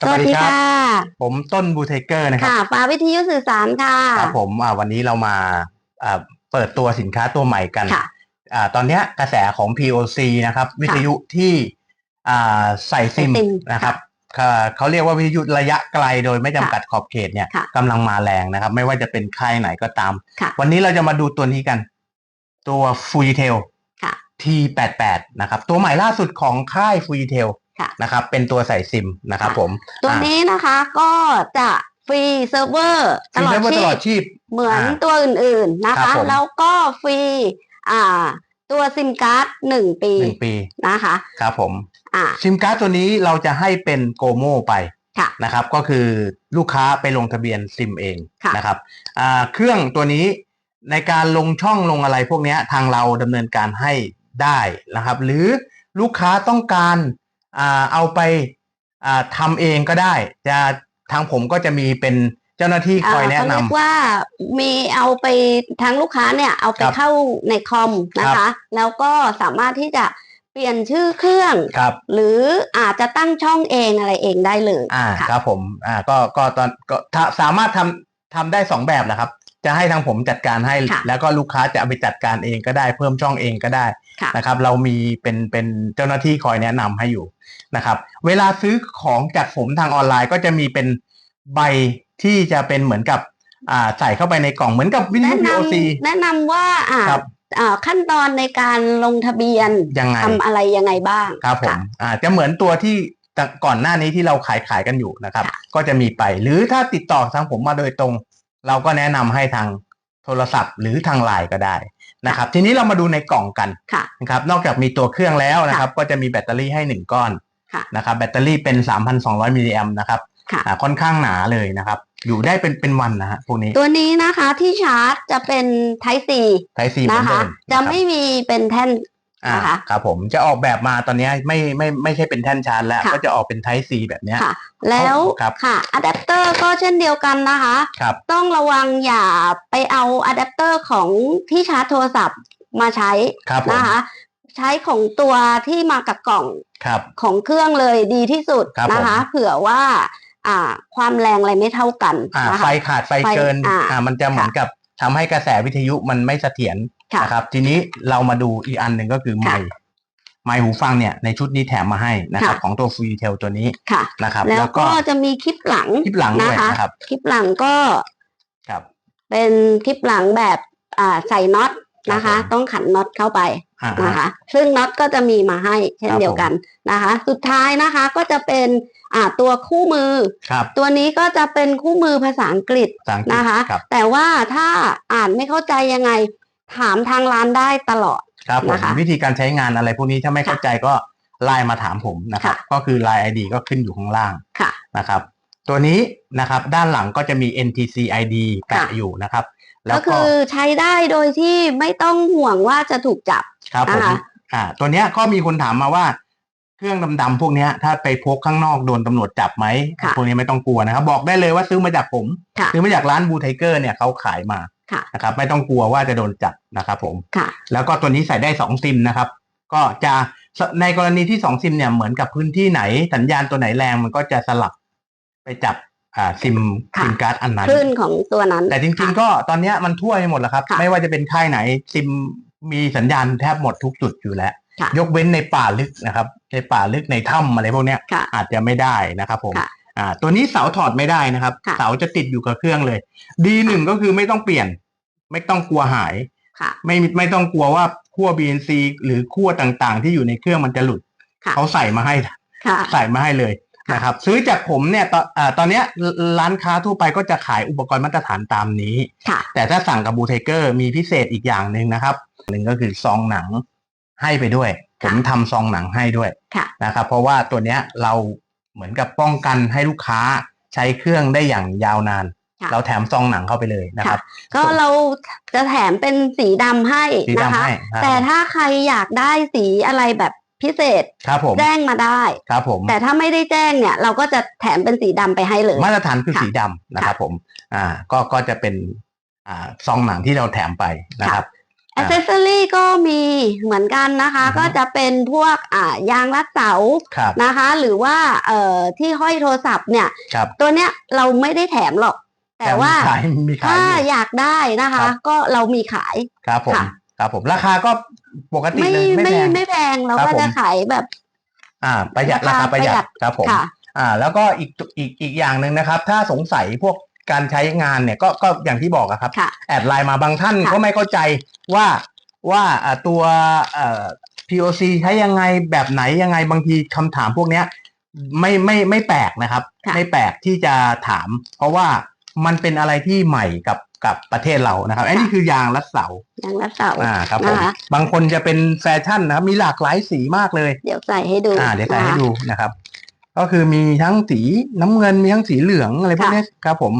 สวัสดีค่ะผมต้นบูเทเกอร์นะครับค่ะฟ้าวิทยุสื่อสารค่ะครับผมอ่าวันนี้เรามาอ่าเปิดตัวสินค้าตัวใหม่กันค่ะอ่าตอนเนี้ยกระแสของ POC นะครับ วิทยุที่อ่าใส่ซิมใส่ซิมนะครับเขาเขาเรียกว่าวิทยุระยะไกลโดยไม่จำกัดขอบเขตเนี่ยค่ะกำลังมาแรงนะครับ ไม่ว่าจะเป็นค่ายไหนก็ตามค่ะวันนี้เราจะมาดูตัวนี้กัน ตัว f u j i t e l ค่ะ T88 นะครับ ตัวใหม่ล่าสุดของค่าย f u j i t e l ค่ะ นะครับเป็นตัวใส่ซิมนะครับผม ตัวนี้นะคะก็จะฟรีเซิร์ฟเวอร์ตซิมลอดได้มาชีตลอพดชีพเหมือนอ่าตัวอื่นๆนะครัคะบผมแล้วก็ฟรีอ่าตัวซิมการ์ดหนึ่งปีหนึ่งปีนะคะครับผมอ่าซิมการ์ดตัวนี้เราจะให้เป็นโกโมไปค่ะนะครับก็คือลูกค้าไปลงทะเบียนซิมเองค่ะนะครับอ่าเครื่องตัวนี้ในการลงช่องลงอะไรพวกเนี้ยทางเราดำเนินการให้ได้นะครับ หรือลูกค้าต้องการอ่า เอาไปอ่าทำเองก็ได้ จะทางผมก็จะมีเป็นเจ้าหน้าที่คอยแนะเขานำเรียกว่ามีเอาไปทางลูกค้าเนี่ยเอาไปครับเข้าในคอมนะคะ แล้วก็สามารถที่จะเปลี่ยนชื่อเครื่องครับหรืออาจจะตั้งช่องเองอะไรเองได้เลยอ่าค่ะครับผมอ่าก็ก็ตอนก็ถ้าสามารถทำทำได้สองแบบแหละครับ จะให้ทางผมจัดการให้ค่ะแล้วก็ลูกค้าจะเอาไปจัดการเองก็ได้เพิ่มช่องเองก็ได้ค่ะนะครับ เรามีเป็นเป็นเจ้าหน้าที่คอยแนะนำให้อยู่นะครับ เวลาซื้อของจากผมทางออนไลน์ก็จะมีเป็นใบที่จะเป็นเหมือนกับอ่าใส่เข้าไปในกล่องเหมือนกับวิทยุแนะน POC ำแนะนำว่าอ่าครับอ่าขั้นตอนในการลงทะเบียนยังไงทำอะไรยังไงบ้างครับผมค่ะอ่าจะเหมือนตัวที่แต่ก่อนหน้านี้ที่เราขายขายกันอยู่นะครับค่ะก็จะมีไป หรือถ้าติดต่อทางผมมาโดยตรง เราก็แนะนำให้ทางโทรศัพท์หรือทางไลน์ก็ได้นะครับ ทีนี้เรามาดูในกล่องกันค่ะนะครับ นอกจากมีตัวเครื่องแล้วนะครับ ก็จะมีแบตเตอรี่ให้หนึ่งก้อนค่ะนะครับแบตเตอรี่เป็น 3,200มิลลิแอมนะครับค่ะอ่าค่อนข้างหนาเลยนะครับ อยู่ได้เป็นเป็นวันนะฮะพวกนี้ ตัวนี้นะคะที่ชาร์จจะเป็น Type C ไทซีเหมือนะนคะเดิมจะนะครับไม่มีเป็นแท่นอ่า นะคะครับผมจะออกแบบมาตอนนี้ไม่ไม่ไม่ใช่เป็นแท่นชาร์จแล้วค่ะก็จะออกเป็นไทซีแบบเนี้ยค่ะ แล้วครับค่ะอะแดปเตอร์ก็เช่นเดียวกันนะคะครับต้องระวังอย่าไปเอาอะแดปเตอร์ของที่ชาร์จโทรศัพท์มาใช้ครับผมนะคะใช้ของตัวที่มากับกล่องครับของเครื่องเลยดีที่สุดครับนะคะผมเผื่อว่าอ่า ความแรงอะไรไม่เท่ากันอ่านะไฟคะขาดไฟไฟเกินอ่าอ่ามันจะเหมือนกับทำให้กระแสวิทยุมันไม่เสถียรค่ะ นะครับทีนี้เรามาดูอีกอันหนึ่งก็คือไมค่ะค์ไมค์หูฟังเนี่ยในชุดนี้แถมมาให้นะครับ ค่ะ ของตัวฟรีเทลตัวนี้ค่ะ นะครับแล้วก็จะมีคลิปหลังคลิปหลังด้วยนะคะนะครับคลิปหลังก็ครับ เป็นคลิปหลังแบบอ่าใส่น็อตนะคะ ครับผม ต้องขันน็อตเข้าไปอ่านะคะ ซึ่งน็อตก็จะมีมาให้เช่นครับ เดียวกันนะคะ สุดท้ายนะคะก็จะเป็นอ่าตัวคู่มือ ครับตัวนี้ก็จะเป็นคู่มือภาษาอังกฤษ ภาษาอังกฤษนะคะ ครับ แต่ว่าถ้าอ่านไม่เข้าใจยังไง ถามทางร้านได้ตลอด ครับผมนะคะวิธีการใช้งานอะไรพวกนี้ถ้าไม่เข้าใจก็ไลน์มาถามผมนะครับค่ะก็คือไลน์ ID ก็ขึ้นอยู่ข้างล่างค่ะ นะครับ ตัวนี้นะครับด้านหลังก็จะมี NTC ID แปะค่ะ อยู่นะครับ แล้ก็วก็คือใช้ได้โดยที่ไม่ต้องห่วงว่าจะถูกจับ ครับผมนะคะ อ่าตัวเนี้ยก็มีคนถามมาว่า เครื่องดำๆพวกเนี้ย ถ้าไปพกข้างนอกโดนตำรวจจับไหมค่ะพวกนี้ไม่ต้องกลัวนะครับ บอกได้เลยว่าซื้อมาจากผม ค่ะ ซื้อมาจากร้านบูไทเกอร์เนี่ยเขาขายมาค่ะ นะครับไม่ต้องกลัวว่าจะโดนจับนะครับผมค่ะแล้วก็ตัวนี้ใส่ได้สองซิมนะครับ ก็จะในกรณีที่สองซิมเนี่ยเหมือนกับพื้นที่ไหนสัญญาณตัวไหนแรงมันก็จะสลับไปจับอ่าซิมค่ะซิมการ์ดอันนั้นคลื่นของตัวนั้น แต่จริงๆก็ตอนเนี้ยมันทั่วไปหมดแล้วครับค่ะไม่ว่าจะเป็นค่ายไหนซิมมีสัญญาณแทบหมดทุกจุดอยู่แล้วค่ะยกเว้นในป่าลึกนะครับในป่าลึกในถ้ำอะไรพวกเนี้ยค่ะอาจจะไม่ได้นะครับผมค่ะ อ่าตัวนี้เสาถอดไม่ได้นะครับ ค่ะ เสาจะติดอยู่กับเครื่องเลย ดีหนึ่งก็คือไม่ต้องเปลี่ยน ไม่ต้องกลัวหาย ค่ะ ไม่ไม่ต้องกลัวว่าขั้ว BNC หรือขั้วต่างๆ ที่อยู่ในเครื่องมันจะหลุด ค่ะ เขาใส่มาให้ ค่ะ ใส่มาให้เลยค่ะนะครับ ซื้อจากผมเนี่ยตอนอ่าตอนเนี้ยร้านค้าทั่วไปก็จะขายอุปกรณ์มาตรฐานตามนี้ ค่ะ แต่ถ้าสั่งกับบูเทเกอร์มีพิเศษอีกอย่างหนึ่งนะครับหนึ่งก็คือซองหนังให้ไปด้วย ผมทำซองหนังให้ด้วยค่ะ นะครับ เพราะว่าตัวเนี้ยเรา เหมือนกับป้องกันให้ลูกค้าใช้เครื่องได้อย่างยาวนาน ค่ะ เราแถมซองหนังเข้าไปเลยนะครับ ก็เราจะแถมเป็นสีดำให้สีนะดำคะ ให้ครับแต่ถ้าใครอยากได้สีอะไรแบบพิเศษครับผมแจ้งมาได้ ครับผม แต่ถ้าไม่ได้แจ้งเนี่ย เราก็จะแถมเป็นสีดำไปให้เลย มาตรฐานคือค่ะสีดำนะครับผม อ่า ก็ ก็จะเป็น อ่า ซองหนังที่เราแถมไปนะครับ อ c เซสซอรี่ก็มีเหมือนกันนะคะอือฮึก็จะเป็นพวกอ่ายางรัดเสาครับนะคะ หรือว่าเอ่อที่ห้อยโทรศัพท์เนี่ย ครับตัวเนี้ยเราไม่ได้แถมหรอก แต่ว่ามีขายมีขายถ้าอยู่ อยากได้นะครัคะบก็เรามีขาย ครับผมค่ะ ครับผมราคาก็ปกติไม่เลยไม่ไม่แพง ไม่แพงเราครับก็ผม จะขายแบบ อ่า ประหยัดราราคาคาประหยัประหยัดด ครับผม ค่ะ อ่า แล้วก็อีกอีกอีกอย่างหนึ่งนะครับ ถ้าสงสัยพวก การใช้งานเนี่ยก็ก็อย่างที่บอกอะครับค่ะแอดไลน์มาบางท่านค่ะก็ไม่เข้าใจว่าว่าอ่าตัวเอ่อ POC ใช้ยังไงแบบไหนยังไงบางทีคำถามพวกเนี้ยไม่ไม่ไม่แปลกนะครับค่ะไม่แปลกที่จะถาม เพราะว่ามันเป็นอะไรที่ใหม่กับกับประเทศเรานะครับอันนี้คือยางรัดเสายางรัดเสาอ่าครับผมนะคะบางคนจะเป็นแฟชั่นนะครับมีหลากหลายสีมากเลย เดี๋ยวใส่ให้ดูอ่าเดี๋ยวใส่ให้นะคะดูนะครับ ก็คือมีทั้งสีน้ำเงินมีทั้งสีเหลืองอะไรพวกค่ะนี้ครับผม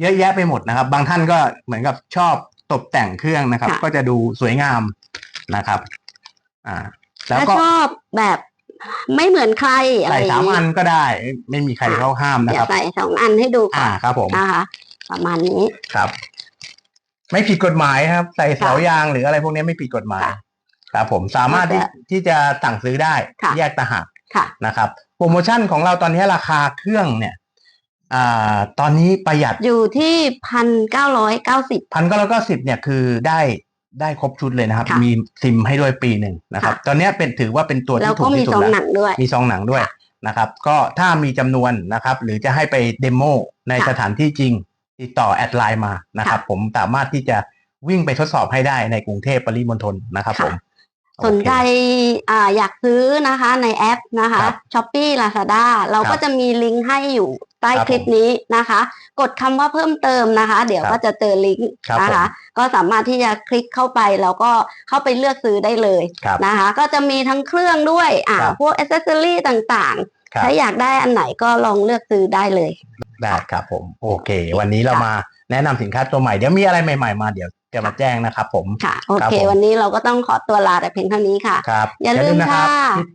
เยอะแยะไปหมดนะครับ บางท่านก็เหมือนกับชอบตกแต่งเครื่องนะครับ ค่ะ ก็จะดูสวยงามนะครับ อ่า แล้วถ้าก็ชอบแบบไม่เหมือนใครอะไรใส่อย่าสามงอันี้นก็ได้ ไม่มีใครค่ะ เข้าห้ามนะเดี๋คยรัวบใส่สองอันให้ดูก่อ่าอนครับผมนะคะ ประมาณนี้ ครับ ไม่ผิดกฎหมายครับ ใส่เสาค่ะยางหรืออะไรพวกนี้ไม่ผิดกฎหมาย ค่ะครับ ผมสามารถที่แล้วแต่ที่จะสั่งซื้อได้ค่ะแยกต่างหากค่ะ นะครับ โปรโมชั่นของเราตอนนี้ราคาเครื่องเนี่ย อ่าตอนนี้ประหยัดอยู่ที่พันเก้าร้อยเก้าสิบพันเก้าร้อยเก้าสิบเนี่ยคือได้ได้ครบชุดเลยนะครับ ค่ะมีซิมให้ด้วยปีหนึ่งนะครับค่ะตอนเนี้ยเป็นถือว่าเป็นตัวแล้วที่ถูก็กมีที่สุซดองแล้วหนังด้วย มีซองหนังด้วยนะครับ ก็ถ้ามีจำนวนนะครับ หรือจะให้ไปเดโมในค่ะสถานที่จริง ติดต่อแอดไลน์มานะครับค่ะผมสามารถที่จะวิ่งไปทดสอบให้ได้ในกรุงเทพปริมณฑลนะครับค่ะผมสนใจโอเค อ่าอยากซื้อนะคะในแอปนะคะครับช้อปปี้ลาซาด้าเราครัก็บ จะมีลิงก์ให้อยู่ ใต้ครับคลิปนี้นะคะ กดคำว่าเพิ่มเติมนะคะ เดี๋ยวครับก็จะเจอลิงก์ครับนะคะ ก็สามารถที่จะคลิกเข้าไปแล้วก็เข้าไปเลือกซื้อได้เลยครับนะคะ ก็จะมีทั้งเครื่องด้วยอ่าครับพวกอ c เซสซอรี่ต่างครัๆบถ้าอยากได้อันไหนก็ลองเลือกซื้อได้เลยได้ครับผมโอเค วันนี้เรามาแนะนำสินค้าตัวใหม่ เดี๋ยวมีอะไรใหม่ๆมาเดี๋ยวจะมาแจ้งนะครับผม ค่ะ โอครับเคผมวันนี้เราก็ต้องขอตัวลาแต่เพียงเท่านี้ค่ะครับอย่าลืมนะครัค่ะบ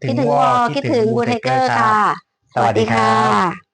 คิดถึงวอคิดถึงบูเทเกอร์ค่ะ สวัสดีครับค่ะ